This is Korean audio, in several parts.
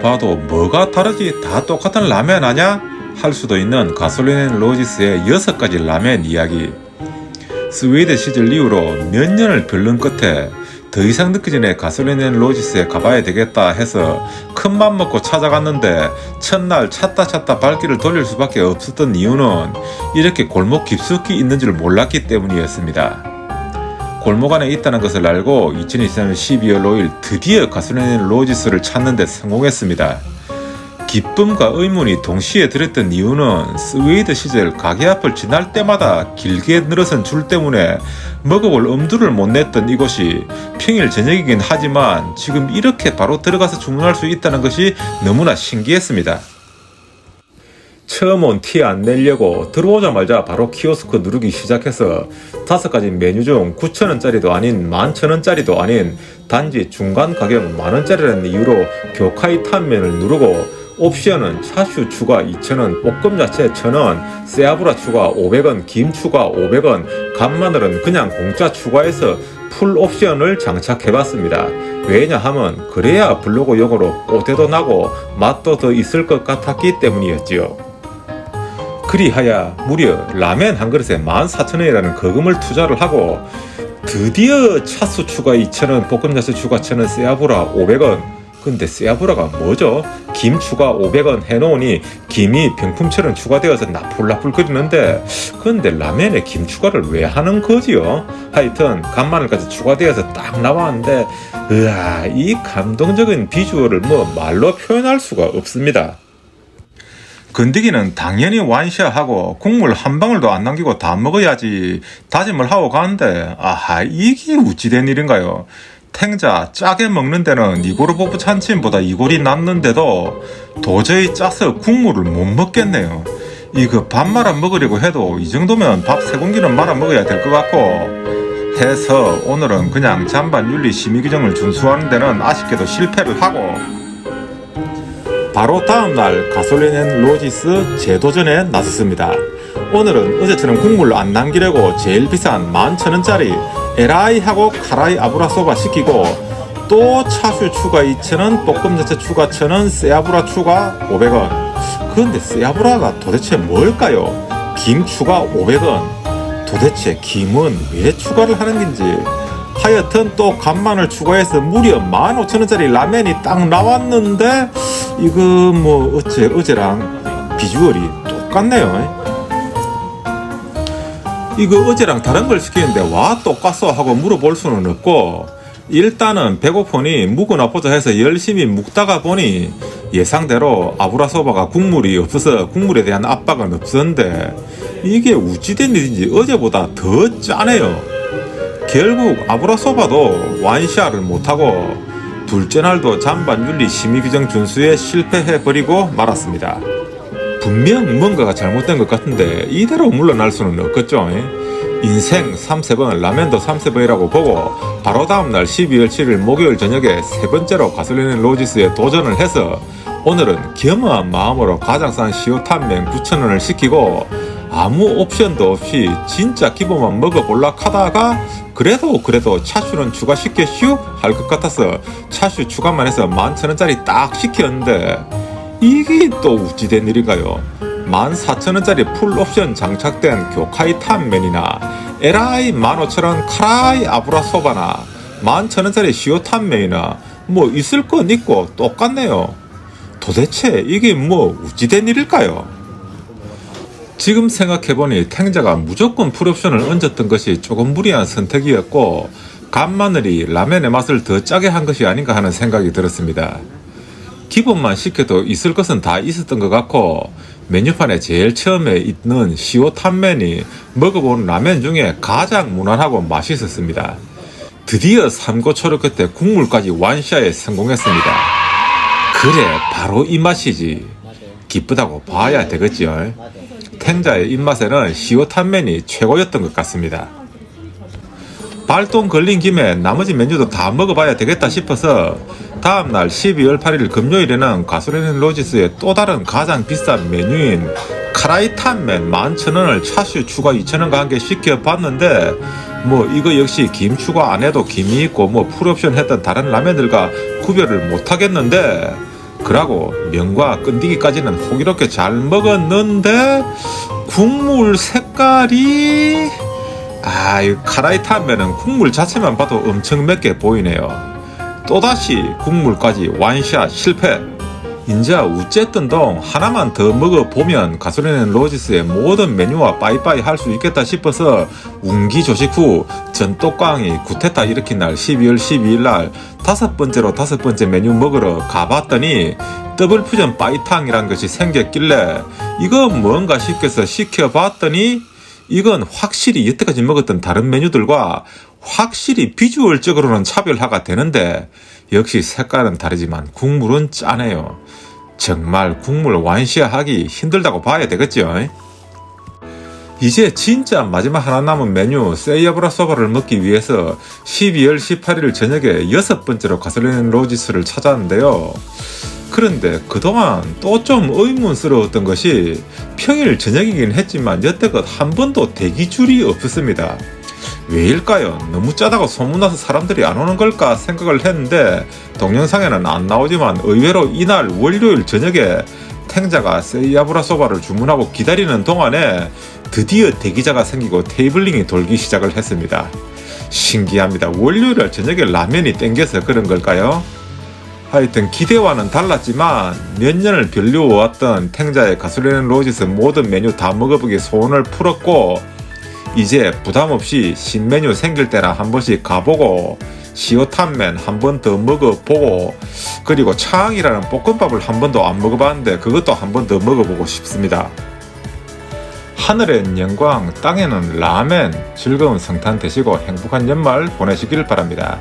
봐도 뭐가 다르지 다 똑같은 라면 아냐? 할 수도 있는 가솔린 로지스의 여섯 가지 라면 이야기. 스웨이드 시절 이후로 몇 년을 별른 끝에 더 이상 늦기 전에 가솔린 로지스에 가봐야 되겠다 해서 큰 맘 먹고 찾아갔는데 첫날 찾다 찾다 발길을 돌릴 수밖에 없었던 이유는 이렇게 골목 깊숙이 있는 줄 몰랐기 때문이었습니다. 골목 안에 있다는 것을 알고 2023년 12월 5일 드디어 가솔린 로지스를 찾는 데 성공했습니다. 기쁨과 의문이 동시에 들었던 이유는 스웨이드 시절 가게 앞을 지날 때마다 길게 늘어선 줄 때문에 먹어볼 엄두를 못 냈던 이곳이 평일 저녁이긴 하지만 지금 이렇게 바로 들어가서 주문할 수 있다는 것이 너무나 신기했습니다. 처음 온 티 안 내려고 들어오자마자 바로 키오스크 누르기 시작해서 다섯 가지 메뉴 중 9천원짜리도 아닌 11,000원짜리도 아닌 단지 중간 가격 만원짜리라는 이유로 교카이 탄면을 누르고 옵션은 차슈 추가 2,000원, 볶음 자체 1,000원, 세아브라 추가 500원, 김 추가 500원, 간마늘은 그냥 공짜 추가해서 풀 옵션을 장착해봤습니다. 왜냐 하면 그래야 블로그 용어로 꼬대도 나고 맛도 더 있을 것 같았기 때문이었지요. 그리하여 무려 라면 한 그릇에 14,000원이라는 거금을 투자를 하고 드디어 차수 추가 2,000원, 볶음 자체 추가 1,000원, 세아브라 500원. 근데 세아브라가 뭐죠? 김 추가 500원 해놓으니 김이 병품처럼 추가되어서 나풀나풀 끓이는데 근데 라면에 김 추가를 왜 하는 거지요? 하여튼 간마늘까지 추가되어서 딱 나왔는데 으아 이 감동적인 비주얼을 뭐 말로 표현할 수가 없습니다. 건더기는 당연히 완샷하고 국물 한 방울도 안 남기고 다 먹어야지 다짐을 하고 가는데 아하 이게 우찌된 일인가요? 탱자 짜게 먹는 데는 이고르보브 찬침보다 이골이 남는데도 도저히 짜서 국물을 못 먹겠네요. 이거 밥 말아 먹으려고 해도 이 정도면 밥 세 공기는 말아 먹어야 될 것 같고 해서 오늘은 그냥 잔반 윤리 심의 규정을 준수하는 데는 아쉽게도 실패를 하고 바로 다음날 가솔린 로지스 재도전에 나섰습니다. 오늘은 어제처럼 국물 안 남기려고 제일 비싼 11,000원짜리 에라이하고 카라이 아브라소바 시키고 또 차슈 추가 2,000원, 볶음 자체 추가 1,000원, 세아브라 추가 500원. 그런데 세아브라가 도대체 뭘까요? 김 추가 500원. 도대체 김은 왜 추가를 하는 건지. 하여튼 또 간만을 추가해서 무려 15,000원짜리 라면이 딱 나왔는데 이거 뭐 어째 어제랑 비주얼이 똑같네요. 이거 어제랑 다른 걸 시키는데 와 똑같어 하고 물어볼 수는 없고 일단은 배고프니 묵으나 보자 해서 열심히 묵다가 보니 예상대로 아브라소바가 국물이 없어서 국물에 대한 압박은 없었는데 이게 우찌된 일인지 어제보다 더 짜네요. 결국 아브라소바도 완샤를 못하고 둘째 날도 잔반 윤리 심의 규정 준수에 실패해버리고 말았습니다. 분명 뭔가가 잘못된 것 같은데 이대로 물러날 수는 없겠죠. 인생 3세번 라면도 3세번이라고 보고 바로 다음날 12월 7일 목요일 저녁에 세 번째로 가솔린 로지스에 도전을 해서 오늘은 겸허한 마음으로 가장 싼 시오탄면 9,000원을 시키고 아무 옵션도 없이 진짜 기본만 먹어볼라 하다가 그래도 그래도 차슈는 추가시켰슈? 할 것 같아서 차슈 추가만 해서 11,000원짜리 딱 시켰는데 이게 또 우찌된 일인가요? 14,000원짜리 풀옵션 장착된 교카이 탄면이나 에라이 15,000원 카라이 아브라 소바나 11,000원짜리 시오 탄면이나 뭐 있을 건 있고 똑같네요. 도대체 이게 뭐 우찌된 일일까요? 지금 생각해보니 탱자가 무조건 풀옵션을 얹었던 것이 조금 무리한 선택이었고 간마늘이 라면의 맛을 더 짜게 한 것이 아닌가 하는 생각이 들었습니다. 기본만 시켜도 있을 것은 다 있었던 것 같고 메뉴판에 제일 처음에 있는 시오탄면이 먹어본 라면 중에 가장 무난하고 맛있었습니다. 드디어 삼고초려 끝에 국물까지 완샤에 성공했습니다. 그래 바로 이 맛이지. 기쁘다고 봐야 되겠지요. 탱자의 입맛에는 시오탄면이 최고였던 것 같습니다. 발동 걸린 김에 나머지 메뉴도 다 먹어봐야 되겠다 싶어서 다음날 12월 8일 금요일에는 가솔린 로지스의 또 다른 가장 비싼 메뉴인 카라이탄면 11,000원을 차슈 추가 2,000원과 함께 시켜봤는데 뭐 이거 역시 김 추가 안 해도 김이 있고 뭐 풀옵션 했던 다른 라면들과 구별을 못하겠는데 그러고 면과 끈디기까지는 호기롭게 잘 먹었는데 국물 색깔이 아, 이 카라이탄면은 국물 자체만 봐도 엄청 맵게 보이네요. 또다시 국물까지 완샷 실패. 인자 우쨌든 동 하나만 더 먹어보면 가솔린 로지스의 모든 메뉴와 빠이빠이 할 수 있겠다 싶어서 운기 조식 후 전똑광이 구테타 일으킨 날 12월 12일 날 다섯 번째로 다섯 번째 메뉴 먹으러 가봤더니 더블 퓨전 빠이탕이란 것이 생겼길래 이거 뭔가 싶게서 시켜봤더니 이건 확실히 여태까지 먹었던 다른 메뉴들과 확실히 비주얼적으로는 차별화가 되는데 역시 색깔은 다르지만 국물은 짜네요. 정말 국물 완시하기 힘들다고 봐야 되겠죠. 이제 진짜 마지막 하나 남은 메뉴 세이아브라 소바를 먹기 위해서 12월 18일 저녁에 여섯 번째로 가솔린 로지스를 찾았는데요. 그런데 그동안 또 좀 의문스러웠던 것이 평일 저녁이긴 했지만 여태껏 한 번도 대기줄이 없었습니다. 왜일까요? 너무 짜다고 소문나서 사람들이 안 오는 걸까 생각을 했는데 동영상에는 안 나오지만 의외로 이날 월요일 저녁에 탱자가 세이아브라 소바를 주문하고 기다리는 동안에 드디어 대기자가 생기고 테이블링이 돌기 시작을 했습니다. 신기합니다. 월요일 저녁에 라면이 땡겨서 그런 걸까요? 하여튼 기대와는 달랐지만 몇 년을 별려왔던 탱자의 가솔린 로지스 모든 메뉴 다 먹어보기 소원을 풀었고 이제 부담 없이 신메뉴 생길 때나 한 번씩 가보고 시오탄면 한 번 더 먹어보고 그리고 차항이라는 볶음밥을 한 번도 안 먹어봤는데 그것도 한 번 더 먹어보고 싶습니다. 하늘엔 영광, 땅에는 라멘, 즐거운 성탄 되시고 행복한 연말 보내시길 바랍니다.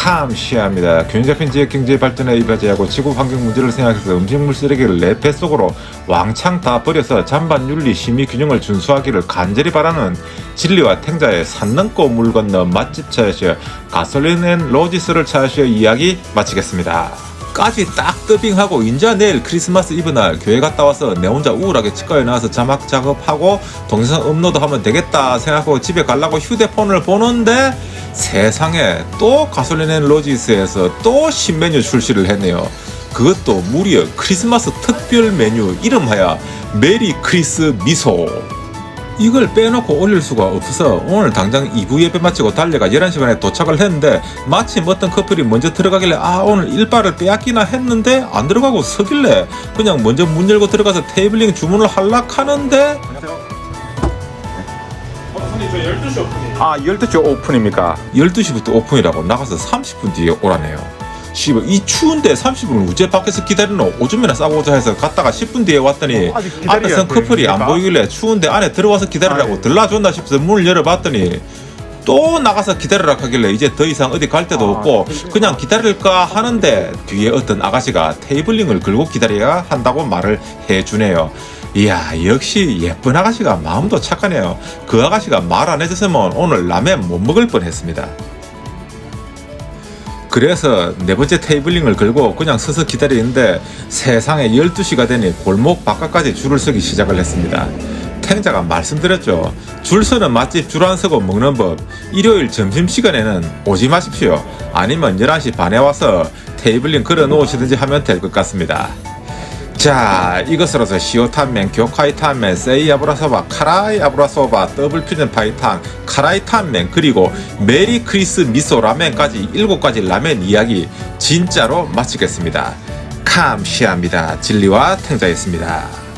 감시합니다. 균 잡힌 지역 경제 발전에 이바지하고 지구 환경 문제를 생각해서 음식물 쓰레기를 내 뱃속으로 왕창 다 버려서 잔반 윤리 심의 균형을 준수하기를 간절히 바라는 진리와 탱자의 산 넘고 물 건너 맛집 찾으시어 가솔린 앤 로지스를 찾으시어 이야기 마치겠습니다. 까지 딱 더빙하고 인자 내일 크리스마스 이브 날 교회 갔다 와서 내 혼자 우울하게 치과에 나와서 자막 작업하고 동영상 업로드 하면 되겠다 생각하고 집에 가려고 휴대폰을 보는데 세상에 또 가솔린 앤 로지스에서 또 신메뉴 출시를 했네요. 그것도 무려 크리스마스 특별 메뉴 이름하여 메리 크리스 미소. 이걸 빼놓고 올릴 수가 없어서 오늘 당장 2부 예배 마치고 달려가 11시 반에 도착을 했는데 마침 어떤 커플이 먼저 들어가길래 아 오늘 일바를 빼앗기나 했는데 안 들어가고 서길래 그냥 먼저 문 열고 들어가서 테이블링 주문을 할락 하는데 손님 저 12시 오픈이에요. 아 12시 오픈입니까? 12시부터 오픈이라고 나가서 30분 뒤에 오라네요 씨발 이 추운데 30분을 우제 밖에서 기다리노 오줌이나 싸고자 해서 갔다가 10분 뒤에 왔더니 어, 아직 기다려야 앞에선 커플이 안? 보이길래 추운데 안에 들어와서 기다리라고 아이. 들라줬나 싶어서 문을 열어봤더니 또 나가서 기다리라 하길래 이제 더 이상 어디 갈 데도 아, 없고. 그냥 기다릴까 하는데 뒤에 어떤 아가씨가 테이블링을 걸고 기다려야 한다고 말을 해주네요. 이야 역시 예쁜 아가씨가 마음도 착하네요. 그 아가씨가 말 안 해줬으면 오늘 라면 못 먹을 뻔했습니다. 그래서 네 번째 테이블링을 걸고 그냥 서서 기다리는데 세상에 12시가 되니 골목 바깥까지 줄을 서기 시작을 했습니다. 탱자가 말씀드렸죠. 줄 서는 맛집 줄 안 서고 먹는 법. 일요일 점심시간에는 오지 마십시오. 아니면 11시 반에 와서 테이블링 걸어 놓으시든지 하면 될 것 같습니다. 자, 이것으로서 시오탄면, 교카이탄면, 세이아브라소바, 카라이아브라소바, 더블 퓨전 파이탕, 카라이탄면, 그리고 메리 크리스 미소 라면까지 7가지 라면 이야기 진짜로 마치겠습니다. 감시합니다. 진리와 탱자였습니다.